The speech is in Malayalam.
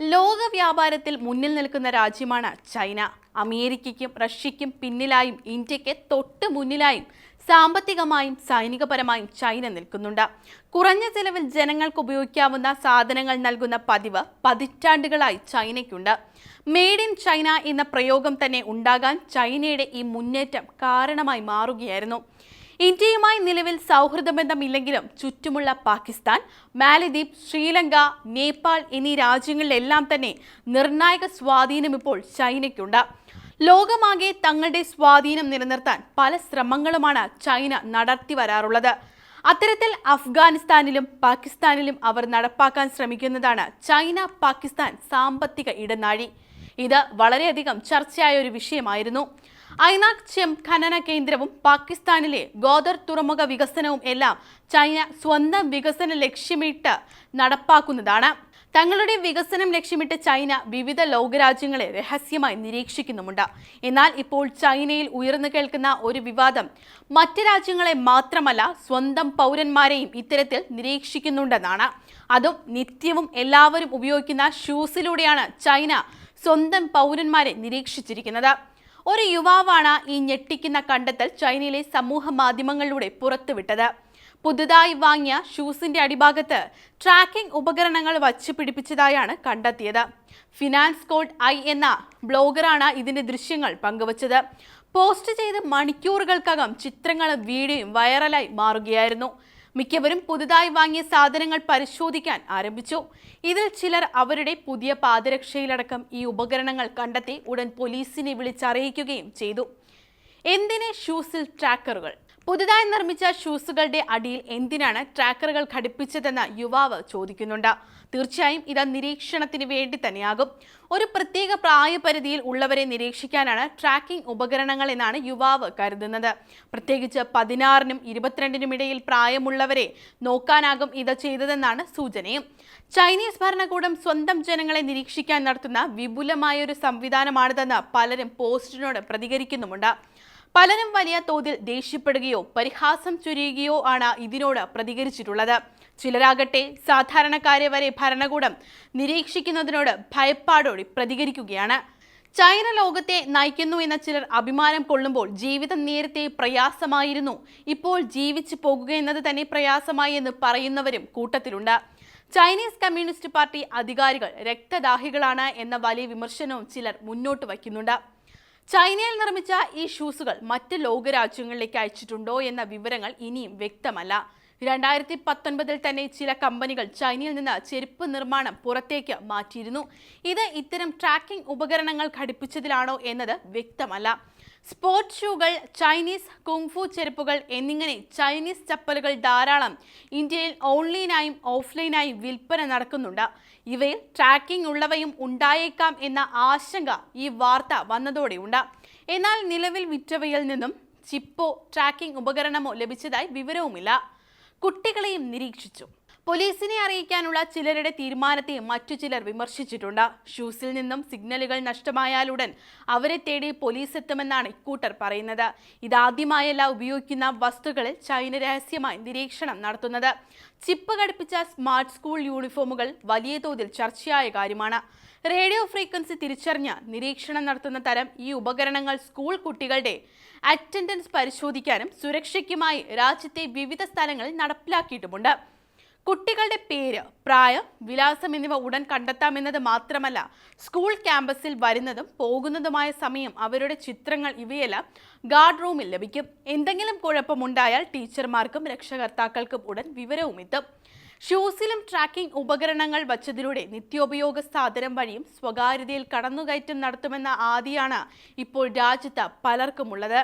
ലോക വ്യാപാരത്തിൽ മുന്നിൽ നിൽക്കുന്ന രാജ്യമാണ് ചൈന. അമേരിക്കയ്ക്കും റഷ്യയ്ക്കും പിന്നിലായും ഇന്ത്യയ്ക്ക് തൊട്ട് മുന്നിലായും സാമ്പത്തികമായും സൈനികപരമായും ചൈന നിൽക്കുന്നുണ്ട്. കുറഞ്ഞ ചെലവിൽ ജനങ്ങൾക്ക് ഉപയോഗിക്കാവുന്ന സാധനങ്ങൾ നൽകുന്ന പതിവ് പതിറ്റാണ്ടുകളായി ചൈനയ്ക്കുണ്ട്. മെയ്ഡ് ഇൻ ചൈന എന്ന പ്രയോഗം തന്നെ ഉണ്ടാകാൻ ചൈനയുടെ ഈ മുന്നേറ്റം കാരണമായി മാറുകയായിരുന്നു. ഇന്ത്യയുമായി നിലവിൽ സൗഹൃദ ബന്ധമില്ലെങ്കിലും ചുറ്റുമുള്ള പാകിസ്ഥാൻ മാലദ്വീപ് ശ്രീലങ്ക നേപ്പാൾ എന്നീ രാജ്യങ്ങളിലെല്ലാം തന്നെ നിർണായക സ്വാധീനം ഇപ്പോൾ ചൈനയ്ക്കുണ്ട്. ലോകമാകെ തങ്ങളുടെ സ്വാധീനം നിലനിർത്താൻ പല ശ്രമങ്ങളുമാണ് ചൈന നടത്തി വരാറുള്ളത്. അത്തരത്തിൽ അഫ്ഗാനിസ്ഥാനിലും പാകിസ്ഥാനിലും അവർ നടപ്പാക്കാൻ ശ്രമിക്കുന്നതാണ് ചൈന പാകിസ്ഥാൻ സാമ്പത്തിക ഇടനാഴി. ഇത് വളരെയധികം ചർച്ചയായ ഒരു വിഷയമായിരുന്നു. ഐനാക് ഖനന കേന്ദ്രവും പാകിസ്ഥാനിലെ ഗോദർ തുറമുഖ വികസനവും എല്ലാം ചൈന സ്വന്തം വികസന ലക്ഷ്യമിട്ട് നടപ്പാക്കുന്നതാണ്. തങ്ങളുടെ വികസനം ലക്ഷ്യമിട്ട് ചൈന വിവിധ ലോകരാജ്യങ്ങളെ രഹസ്യമായി നിരീക്ഷിക്കുന്നുമുണ്ട്. എന്നാൽ ഇപ്പോൾ ചൈനയിൽ ഉയർന്നു കേൾക്കുന്ന ഒരു വിവാദം മറ്റ് രാജ്യങ്ങളെ മാത്രമല്ല സ്വന്തം പൗരന്മാരെയും ഇത്തരത്തിൽ നിരീക്ഷിക്കുന്നുണ്ടെന്നാണ്. അതും നിത്യവും എല്ലാവരും ഉപയോഗിക്കുന്ന ഷൂസിലൂടെയാണ് ചൈന സ്വന്തം പൗരന്മാരെ നിരീക്ഷിച്ചിരിക്കുന്നത്. ഒരു യുവാവാണ് ഈ ഞെട്ടിക്കുന്ന കണ്ടെത്തൽ ചൈനയിലെ സമൂഹ മാധ്യമങ്ങളിലൂടെ പുറത്തുവിട്ടത്. പുതുതായി വാങ്ങിയ ഷൂസിന്റെ അടിഭാഗത്ത് ട്രാക്കിംഗ് ഉപകരണങ്ങൾ വച്ച് പിടിപ്പിച്ചതായാണ് കണ്ടെത്തിയത്. ഫിനാൻസ് കോഡ് ഐ എന്ന ബ്ലോഗറാണ് ഇതിന്റെ ദൃശ്യങ്ങൾ പങ്കുവച്ചത്. പോസ്റ്റ് ചെയ്ത് മണിക്കൂറുകൾക്കകം ചിത്രങ്ങളും വീഡിയോയും വൈറലായി മാറുകയായിരുന്നു. മിക്കവരും പുതുതായി വാങ്ങിയ സാധനങ്ങൾ പരിശോധിക്കാൻ ആരംഭിച്ചു. ഇതിൽ ചിലർ അവരുടെ പുതിയ പാദരക്ഷയിലടക്കം ഈ ഉപകരണങ്ങൾ കണ്ടെത്തി ഉടൻ പോലീസിനെ വിളിച്ചറിയിക്കുകയും ചെയ്തു. എന്തിനെ ഷൂസിൽ ട്രാക്കറുകൾ പുതുതായി നിർമ്മിച്ച ഷൂസുകളുടെ അടിയിൽ എന്തിനാണ് ട്രാക്കറുകൾ ഘടിപ്പിച്ചതെന്ന് യുവാവ് ചോദിക്കുന്നുണ്ട്. തീർച്ചയായും ഇത് നിരീക്ഷണത്തിന് വേണ്ടി തന്നെയാകും. ഒരു പ്രത്യേക പ്രായപരിധിയിൽ ഉള്ളവരെ നിരീക്ഷിക്കാനാണ് ട്രാക്കിംഗ് ഉപകരണങ്ങൾ എന്നാണ് യുവാവ് കരുതുന്നത്. പ്രത്യേകിച്ച് പതിനാറിനും ഇരുപത്തിരണ്ടിനും ഇടയിൽ പ്രായമുള്ളവരെ നോക്കാനാകും ഇത് ചെയ്തതെന്നാണ് സൂചനയും. ചൈനീസ് ഭരണകൂടം സ്വന്തം ജനങ്ങളെ നിരീക്ഷിക്കാൻ നടത്തുന്ന വിപുലമായ ഒരു സംവിധാനമാണിതെന്ന് പലരും പോസ്റ്റിനോട് പ്രതികരിക്കുന്നുമുണ്ട്. പലരും വലിയ തോതിൽ ദേഷ്യപ്പെടുകയോ പരിഹാസം ചൊരിയുകയോ ആണ് ഇതിനോട് പ്രതികരിച്ചിട്ടുള്ളത്. ചിലരാകട്ടെ സാധാരണക്കാരെ വരെ ഭരണകൂടം നിരീക്ഷിക്കുന്നതിനോട് ഭയപ്പാടോടെ പ്രതികരിക്കുകയാണ്. ചൈന ലോകത്തെ നയിക്കുന്നു എന്ന ചിലർ അഭിമാനം കൊള്ളുമ്പോൾ ജീവിതം നേരത്തെ പ്രയാസമായിരുന്നു. ഇപ്പോൾ ജീവിച്ചു പോകുക എന്നത് തന്നെ പ്രയാസമായി എന്ന് പറയുന്നവരും കൂട്ടത്തിലുണ്ട്. ചൈനീസ് കമ്മ്യൂണിസ്റ്റ് പാർട്ടി അധികാരികൾ രക്തദാഹികളാണ് എന്ന വലിയ വിമർശനവും ചിലർ മുന്നോട്ട് വയ്ക്കുന്നുണ്ട്. ചൈനയിൽ നിർമ്മിച്ച ഈ ഷൂസുകൾ മറ്റ് ലോകരാജ്യങ്ങളിലേക്ക് അയച്ചിട്ടുണ്ടോ എന്ന വിവരങ്ങൾ ഇനിയും വ്യക്തമല്ല. രണ്ടായിരത്തി പത്തൊൻപതിൽ തന്നെ ചില കമ്പനികൾ ചൈനയിൽ നിന്ന് ചെരുപ്പ് നിർമ്മാണം പുറത്തേക്ക് മാറ്റിയിരുന്നു. ഇത് ഇത്തരം ട്രാക്കിംഗ് ഉപകരണങ്ങൾ ഘടിപ്പിച്ചതിലാണോ എന്നത് വ്യക്തമല്ല. സ്പോർട്സ് ഷൂകൾ ചൈനീസ് കുംഫു ചെരുപ്പുകൾ എന്നിങ്ങനെ ചൈനീസ് ചപ്പലുകൾ ധാരാളം ഇന്ത്യയിൽ ഓൺലൈനായും ഓഫ്ലൈനായും വിൽപ്പന നടക്കുന്നുണ്ട്. ഇവയിൽ ട്രാക്കിംഗ് ഉള്ളവയും ഉണ്ടായേക്കാം എന്ന ആശങ്ക ഈ വാർത്ത വന്നതോടെയുണ്ട്. എന്നാൽ നിലവിൽ വിറ്റവയിൽ നിന്നും ചിപ്പോ ട്രാക്കിംഗ് ഉപകരണമോ ലഭിച്ചതായി വിവരവുമില്ല. കുട്ടികളെയും നിരീക്ഷിച്ചു. പോലീസിനെ അറിയിക്കാനുള്ള ചിലരുടെ തീരുമാനത്തെ മറ്റു ചിലർ വിമർശിച്ചിട്ടുണ്ട്. ഷൂസിൽ നിന്നും സിഗ്നലുകൾ നഷ്ടമായാലുടൻ അവരെ തേടി പോലീസ് എത്തുമെന്നാണ് ഇക്കൂട്ടർ പറയുന്നത്. ഇതാദ്യമായല്ല ഉപയോഗിക്കുന്ന വസ്തുക്കളിൽ ചൈന രഹസ്യമായി നിരീക്ഷണം നടത്തുന്നത്. ചിപ്പ് ഘടിപ്പിച്ച സ്മാർട്ട് സ്കൂൾ യൂണിഫോമുകൾ വലിയ തോതിൽ ചർച്ചയായ കാര്യമാണ്. റേഡിയോ ഫ്രീക്വൻസി തിരിച്ചറിഞ്ഞ് നിരീക്ഷണം നടത്തുന്ന തരം ഈ ഉപകരണങ്ങൾ സ്കൂൾ കുട്ടികളുടെ അറ്റൻഡൻസ് പരിശോധിക്കാനും സുരക്ഷയ്ക്കുമായി രാജ്യത്തെ വിവിധ സ്ഥലങ്ങളിൽ നടപ്പിലാക്കിയിട്ടുമുണ്ട്. കുട്ടികളുടെ പേര് പ്രായം വിലാസം എന്നിവ ഉടൻ കണ്ടെത്താമെന്നത് മാത്രമല്ല സ്കൂൾ ക്യാമ്പസിൽ വരുന്നതും പോകുന്നതുമായ സമയം അവരുടെ ചിത്രങ്ങൾ ഇവയെല്ലാം ഗാർഡ് റൂമിൽ ലഭിക്കും. എന്തെങ്കിലും കുഴപ്പമുണ്ടായാൽ ടീച്ചർമാർക്കും രക്ഷകർത്താക്കൾക്കും ഉടൻ വിവരവും എത്തും. ഷൂസിലും ട്രാക്കിംഗ് ഉപകരണങ്ങൾ വച്ചതിലൂടെ നിത്യോപയോഗ സാധനം വഴിയും സ്വകാര്യതയിൽ കടന്നുകയറ്റം നടത്തുമെന്ന ആദിയാണ് ഇപ്പോൾ രാജ്യത്ത് പലർക്കുമുള്ളത്.